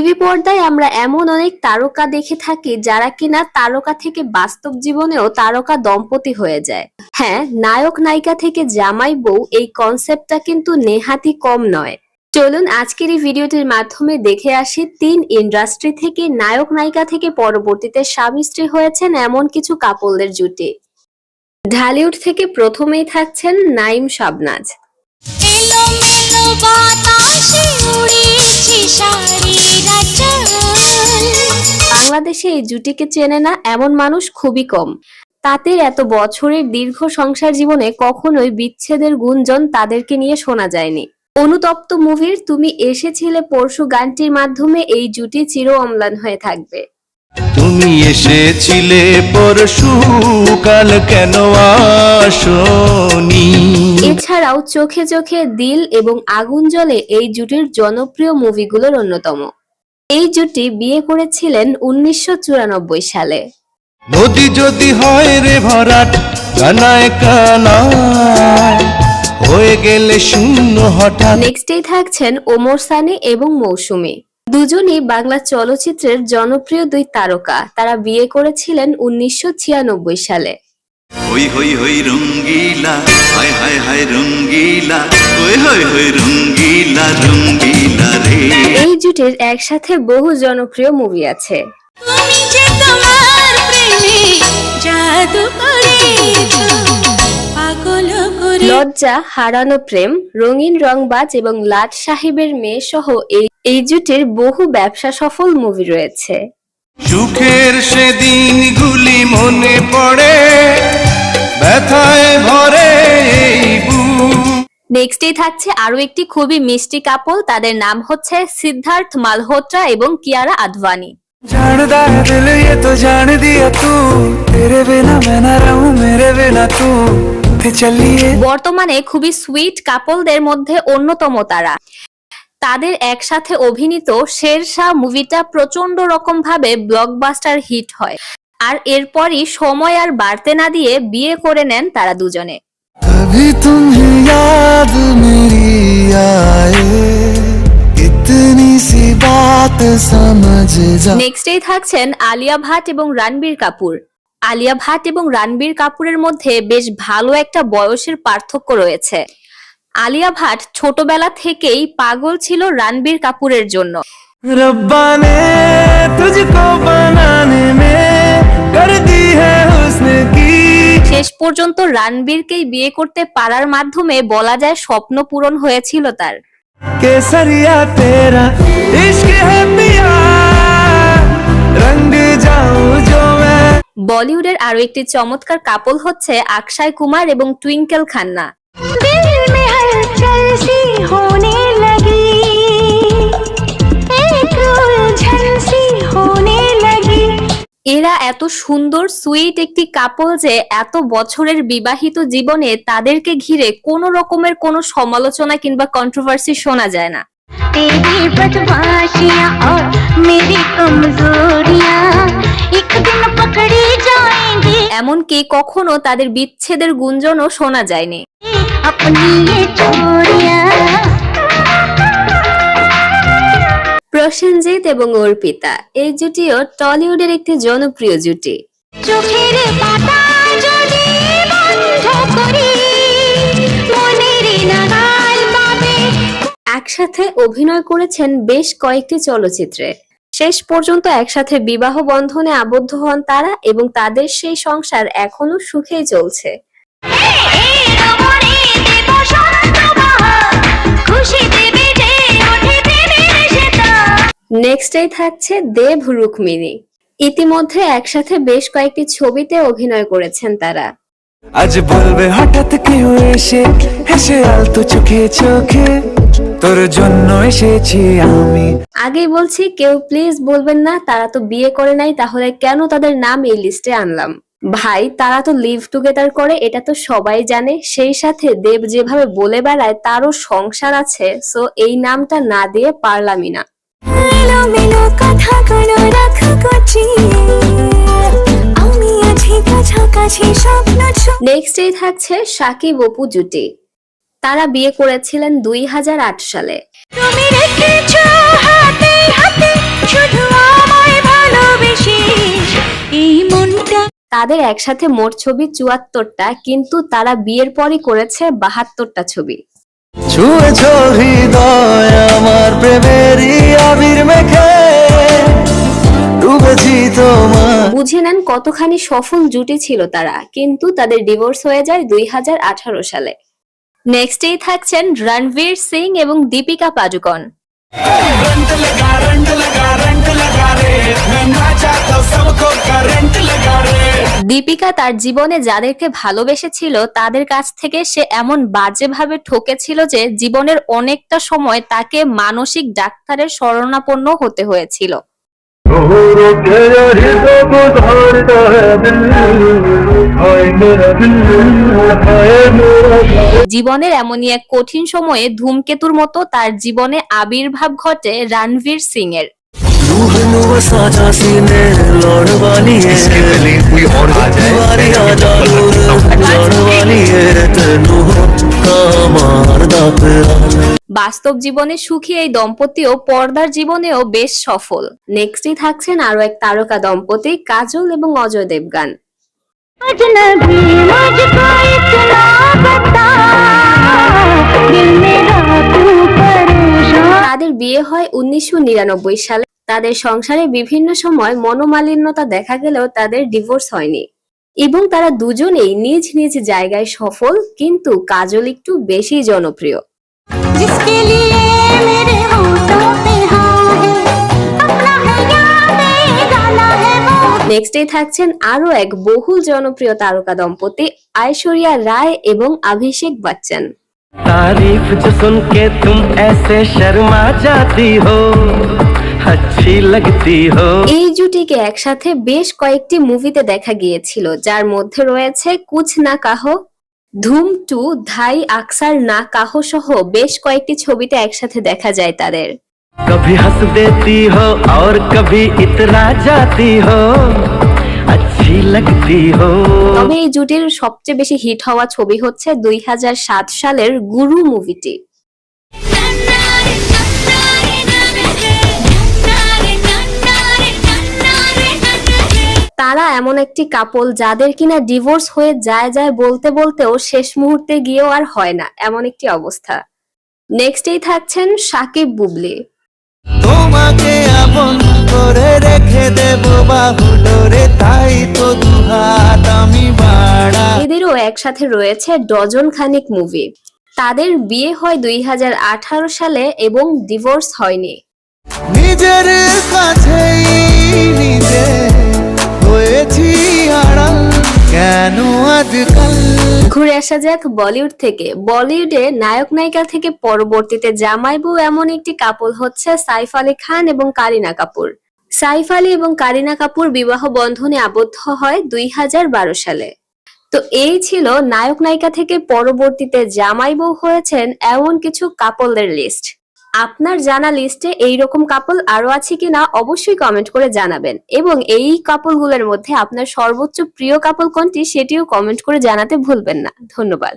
TV পর্দায় আমরা এমন অনেক তারকা দেখে থাকি যারা কিনা তারকা থেকে বাস্তব জীবনেও তারকা দম্পতি হয়ে যায়। হ্যাঁ নায়ক নায়িকা থেকে জামাই বউ এই কনসেপ্টটা কিন্তু নেহাতি কম নয়। চলুন আজকের এই ভিডিওটির মাধ্যমে দেখে আসি তিন ইন্ডাস্ট্রি থেকে নায়ক নায়িকা থেকে পরবর্তীতে স্বামী স্ত্রী হয়েছেন এমন কিছু কাপলদের জুটি। ঢালিউড থেকে প্রথমেই থাকছেন নাইম শাবনাজ। বাংলাদেশে এই জুটিকে চেনে না এমন মানুষ খুবই কম। তাদের এত বছরের দীর্ঘ সংসার জীবনে কখনোই বিচ্ছেদের গুঞ্জন তাদেরকে নিয়ে শোনা যায়নি। অনুতপ্ত মুভির তুমি এসেছিলে পরশু গানটির মাধ্যমে এই জুটি চির অম্লান হয়ে থাকবে। তুমি এসেছিলে পরশু কাল কেন আসনি এছাড়াও চোখে চোখে দিল এবং আগুন জ্বলে এই জুটির জনপ্রিয় মুভিগুলোর অন্যতম। এই জুটি বিয়ে করেছিলেন উনিশশো চুরানব্বই সালে। নদী যদি হয় রে ভরাট কানায় কানায় হয়ে গেলে শূন্য হঠাৎ। নেক্সটেই থাকছেন ওমর সানি এবং মৌসুমী। দুজনই বাংলা চলচ্চিত্রের জনপ্রিয় দুই তারকা। তারা বিয়ে করেছিলেন উনিশশো ছিয়ানব্বই সালে। হই হই হই রঙ্গিলা হায় হায় হায় রঙ্গিলা হই হই হই রঙ্গিলা রঙ্গিলা রে। এই জুটির একসাথে বহু জনপ্রিয় মুভি আছে। তুমি যে তোমার প্রেমে জাদু করেছ পাগল করে লজ্জা হারানো প্রেম রঙিন রংবাজ এবং লাট সাহেবের মেয়ে সহ এই এই জুটির বহু ব্যবসা সফল মুভি রয়েছে। সুখের সেদিনগুলি মনে পড়ে ব্যথায় ভরে এই বুক নেক্সটেই থাকছে আরো একটি খুবই মিষ্টি কাপল তাদের নাম হচ্ছে সিদ্ধার্থ মালহোত্রা এবং কিয়ারা আদভানি जानदा है दिल ये तो जान दिया तू तेरे बिना मैं ना रहूं मेरे बिना तू फिर चलिए বর্তমানে খুবই সুইট কাপলদের মধ্যে অন্যতম তারা তাদের একসাথে অভিনীত শেরশাহ মুভিটা প্রচণ্ড রকম ভাবে ব্লকবাস্টার হিট হয়। আর এরপরই সময় আর বাড়তে না দিয়ে বিয়ে করে নেন তারা দুজনে। নেক্সটেই থাকছেন আলিয়া ভাট এবং রানবীর কাপুর। আলিয়া ভাট এবং রানবীর কাপুরের মধ্যে বেশ ভালো একটা বয়সের পার্থক্য রয়েছে। আলিয়া ভাট ছোটবেলা থেকেই পাগল ছিল রানবীর কাপুরের জন্য। শেষ পর্যন্ত রানবীরকেই বিয়ে করতে পারার মাধ্যমে বলা যায় স্বপ্ন পূরণ হয়েছিল তার। বলিউডের আরও একটি চমৎকার কাপল হচ্ছে আকশায় কুমার এবং টুইঙ্কেল খান্না। होने लगी एक उलझन सी होने लगी এরা এত সুন্দর সুইট একটি কাপল যে এত বছরের বিবাহিত জীবনে তাদেরকে ঘিরে কোনো রকমের কোনো সমালোচনা কিংবা কন্ট্রোভার্সি শোনা যায় না तेरी बदमाशियां और मेरी कमजोरियां एक दिन पकड़ी जाएंगी এমনকি কখনো তাদের বিচ্ছেদের গুঞ্জনও শোনা যায়নি अपनी ये चोरियां প্রসেনজিৎ এবং অর্পিতা এই জুটিও টলিউডের একটি জনপ্রিয় জুটি চোখের পাতা যদি বন্ধ করি মনের নাগাল পাবে একসাথে অভিনয় করেছেন বেশ কয়েকটি চলচ্চিত্রে শেষ পর্যন্ত একসাথে বিবাহ বন্ধনে আবদ্ধ হন তারা এবং তাদের সেই সংসার এখনো সুখেই চলছে এই রমণী দেব সন্ত বাহার, খুশি দেবে যে ওঠে প্রেমের সেতা। নেক্সটেই থাকছে দেব রুক্মিণী। ইতিমধ্যে একসাথে বেশ কয়েকটি ছবিতে অভিনয় করেছেন তারা। আজ বলবে হঠাৎ কেউ এসে হেসে আলতো চোখে চোখে তোর জন্য এসেছি আমি। আগেই বলছি কেউ প্লিজ বলবেন না তারা তো বিয়ে করে নাই তাহলে কেন তাদের নাম এই লিস্টে আনলাম? ভাই তারা তো লিভ টুগেদার করে এটা তো সবাই জানে। সেই সাথে দেব যেভাবে বলে বেড়ায় তারও সংসার আছে। সো এই নামটা না দিয়ে পারলামই না। নেক্সটেই থাকছে সাকিব অপু জুটি। তারা বিয়ে করেছিলেন দুই হাজার আট সালে। তুমি রেখেছো হাতে হাতে তাদের একসাথে মোট ছবি চুয়াত্তরটা কিন্তু তারা বিয়ের পরই করেছে বাহাত্তরটা ছবি। ছুঁয়েছ হৃদয় আমার প্রেমেরই আবির মেখে বুঝে নেন কতখানি সফল জুটি ছিল তারা কিন্তু তাদের ডিভোর্স হয়ে যায় দুই হাজার আঠারো সালে। নেক্সটেই থাকছেন রণবীর সিং এবং দীপিকা পাডুকন। দীপিকা তার জীবনে যাদেরকে ভালোবেসেছিল, তাদের কাছ থেকে সে এমন বাজেভাবে ঠকেছিল যে জীবনের অনেকটা সময় তাকে মানসিক ডাক্তারের শরণাপন্ন হতে হয়েছিল। জীবনের এমনই এক কঠিন সময়ে ধূমকেতুর মতো তার জীবনে আবির্ভাব ঘটে রণবীর সিং এর বাস্তব জীবনে সুখী এই দম্পতিও পর্দার জীবনেও বেশ সফল। নেক্সটই থাকছেন আরও এক তারকা দম্পতি, কাজল এবং অজয় দেবগান। তাদের বিয়ে হয় উনিশশো নিরানব্বই সালে। তাদের সংসারে বিভিন্ন সময় মনোমালিন্যতা দেখা গেলেও তাদের ডিভোর্স হয়নি। এবং তারা দুজনেই নিজ নিজ জায়গায় সফল কিন্তু কাজল একটু বেশি জনপ্রিয়। নেক্সটে থাকছেন আরও এক বহুল জনপ্রিয় তারকা দম্পতি আইশ্বরিয়া রায় এবং অভিষেক বচ্চন। তারিফ তুম এসে শর্মা জাতি হো। अच्छी लगती हो এই জুটিকে একসাথে বেশ কয়েকটি মুভিতে দেখা গিয়েছিল যার মধ্যে রয়েছে কুছ না কাহো ধুম টু ধাই আকসার না কাহো সহ বেশ কয়েকটি ছবিতে একসাথে দেখা যায় তাদের कभी हंस देती हो और कभी इतरा जाती हो अच्छी लगती हो তবে এই জুটির সবচেয়ে বেশি হিট হওয়া ছবি হচ্ছে দুই সালের গুরু মুভিটি তারা এমন একটি কাপল যাদের কিনা ডিভোর্স হয়ে যায় যায় বলতে বলতেও শেষ মুহূর্তে গিয়েও আর হয় না এমন একটি অবস্থা। নেক্সটেই থাকছেন সাকিব বুবলি। তোমাকে আপন করে রেখে দেব বাহুডোরে তাই তো দুহাত আমি বাড়া। এদেরও একসাথে রয়েছে ডজন খানিক মুভি। তাদের বিয়ে হয় দুই হাজার আঠারো সালে এবং ডিভোর্স হয়নি। নিজের কাছেই নিজে আড়াল, কেন আজকাল? ঘুরে আসা যাক বলিউড থেকে। বলিউডে নায়ক নায়িকা থেকে পরবর্তীতে জামাই বউ এমন একটি কাপল হচ্ছে সাইফ আলী খান এবং কারিনা কাপুর। সাইফ আলী এবং কারিনা কাপুর বিবাহ বন্ধনে আবদ্ধ হয় দুই হাজার বারো সালে। তো এই ছিল নায়ক নায়িকা থেকে পরবর্তীতে জামাই বউ হয়েছেন এমন কিছু কাপলদের লিস্ট আপনার জানা লিস্টে এইরকম কাপল আরও আছে কিনা অবশ্যই কমেন্ট করে জানাবেন। এবং এই কাপলগুলোর মধ্যে আপনার সর্বোচ্চ প্রিয় কাপল কোনটি সেটিও কমেন্ট করে জানাতে ভুলবেন না। ধন্যবাদ।